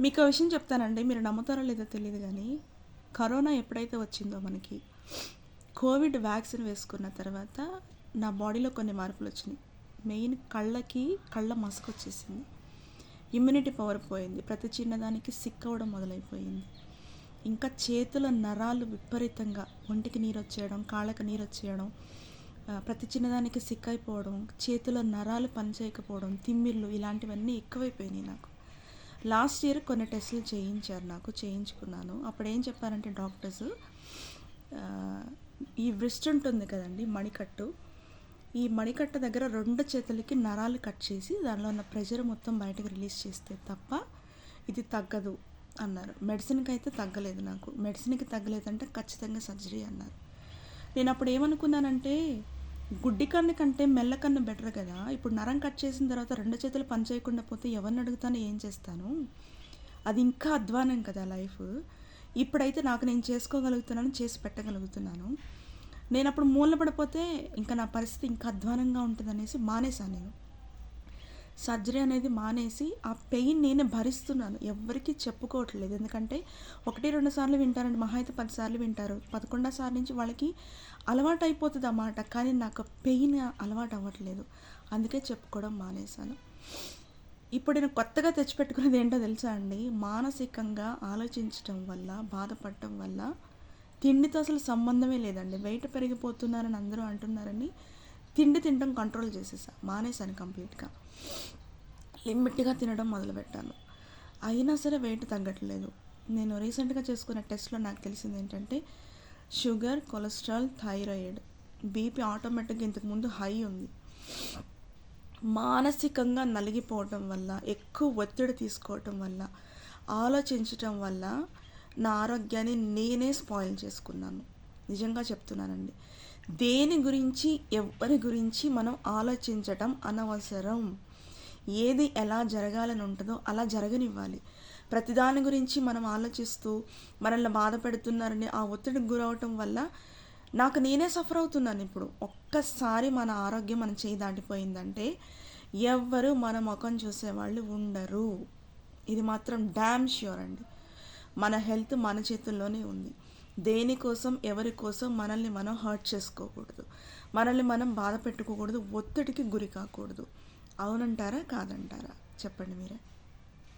మీకు విషయం చెప్తానండి మీరు నమ్ముతారో లేదో తెలియదు కానీ కరోనా ఎప్పుడైతే వచ్చిందో మనకి కోవిడ్ వ్యాక్సిన్ వేసుకున్న తర్వాత నా బాడీలో కొన్ని మార్పులు వచ్చినాయి. మెయిన్ కళ్ళకి కళ్ళ మసకు వచ్చేసింది. ఇమ్యూనిటీ పవర్ పోయింది. ప్రతి చిన్నదానికి సిక్ అవ్వడం మొదలైపోయింది. ఇంకా చేతుల నరాలు విపరీతంగా ఒంటికి నీరు వచ్చేయడం కాళ్ళకి నీరు వచ్చేయడం ప్రతి చిన్నదానికి సిక్ అయిపోవడం చేతుల నరాలు పనిచేయకపోవడం తిమ్మిర్లు ఇలాంటివన్నీ ఎక్కువైపోయినాయి నాకు. లాస్ట్ ఇయర్ కొన్ని టెస్టులు చేయించారు నాకు చేయించుకున్నాను. అప్పుడు ఏం చెప్పారంటే డాక్టర్స్ ఈ వ్రిస్ట్ ఉంటుంది కదండి మణికట్టు. ఈ మణికట్ట దగ్గర రెండు చేతులకి నరాలు కట్ చేసి దానిలో ఉన్న ప్రెషర్ మొత్తం బయటకు రిలీజ్ చేస్తే తప్ప ఇది తగ్గదు అన్నారు. మెడిసిన్కి అయితే తగ్గలేదు నాకు. మెడిసిన్కి తగ్గలేదంటే ఖచ్చితంగా సర్జరీ అన్నారు. నేను అప్పుడు ఏమనుకున్నానంటే గుడ్డి కన్ను కంటే మెల్ల కన్ను బెటర్ కదా? ఇప్పుడు నరం కట్ చేసిన తర్వాత రెండు చేతులు పని చేయకుండా పోతే ఎవరిని అడుగుతాను ఏం చేస్తాను? అది ఇంకా అధ్వానం కదా లైఫ్. ఇప్పుడైతే నాకు నేను చేసుకోగలుగుతున్నాను చేసి పెట్టగలుగుతున్నాను. నేను అప్పుడు మూలపడిపోతే ఇంకా నా పరిస్థితి ఇంకా అధ్వానంగా ఉంటుందనేసి మానేశాను నేను. సర్జరీ అనేది మానేసి ఆ పెయిన్ నేనే భరిస్తున్నాను. ఎవరికి చెప్పుకోవట్లేదు. ఎందుకంటే ఒకటి రెండు సార్లు వింటారండి. మహా అయితే పది సార్లు వింటారు. పదకొండో సార్ నుంచి వాళ్ళకి అలవాటు అయిపోతుంది అన్నమాట. కానీ నాకు పెయిన్ అలవాటు అవ్వట్లేదు. అందుకే చెప్పుకోవడం మానేశాను. ఇప్పుడు నేను కొత్తగా తెచ్చిపెట్టుకునేది ఏంటో తెలుసా అండి? మానసికంగా ఆలోచించటం వల్ల బాధపడటం వల్ల తిండితో అసలు సంబంధమే లేదండి. వెయిట్ పెరిగిపోతున్నారని అందరూ అంటున్నారని తిండి తినడం కంట్రోల్ చేసేసా. మానేశాను కంప్లీట్గా లిమిట్గా తినడం మొదలుపెట్టాను. అయినా సరే వెయిట్ తగ్గట్లేదు. నేను రీసెంట్గా చేసుకున్న టెస్ట్లో నాకు తెలిసింది ఏంటంటే షుగర్ కొలెస్ట్రాల్ థైరాయిడ్ బీపీ ఆటోమేటిక్గా ఇంతకుముందు హై ఉంది. మానసికంగా నలిగిపోవటం వల్ల ఎక్కువ ఒత్తిడి తీసుకోవటం వల్ల ఆలోచించటం వల్ల నా ఆరోగ్యాన్ని నేనే స్పాయిల్ చేసుకున్నాను. నిజంగా చెప్తున్నానండి. దేని గురించి ఎవరి గురించి మనం ఆలోచించటం అనవసరం. ఏది ఎలా జరగాలని ఉంటుందో అలా జరగనివ్వాలి. ప్రతిదాని గురించి మనం ఆలోచిస్తూ మనల్ని బాధ పెడుతున్నారని ఆ ఒత్తిడికి గురవటం వల్ల నాకు నేనే సఫర్ అవుతున్నాను ఇప్పుడు. ఒక్కసారి మన ఆరోగ్యం మన చేయి దాటిపోయిందంటే ఎవ్వరు మన ముఖం చూసేవాళ్ళు ఉండరు. ఇది మాత్రం డ్యామ్ ష్యూర్ అండి. మన హెల్త్ మన చేతుల్లోనే ఉంది. దేనికోసం ఎవరి కోసం మనల్ని మనం హర్ట్ చేసుకోకూడదు. మనల్ని మనం బాధ పెట్టుకోకూడదు. ఒత్తిడికి గురి కాకూడదు. అవునంటారా? కాదంటారా? చెప్పండి మీరే.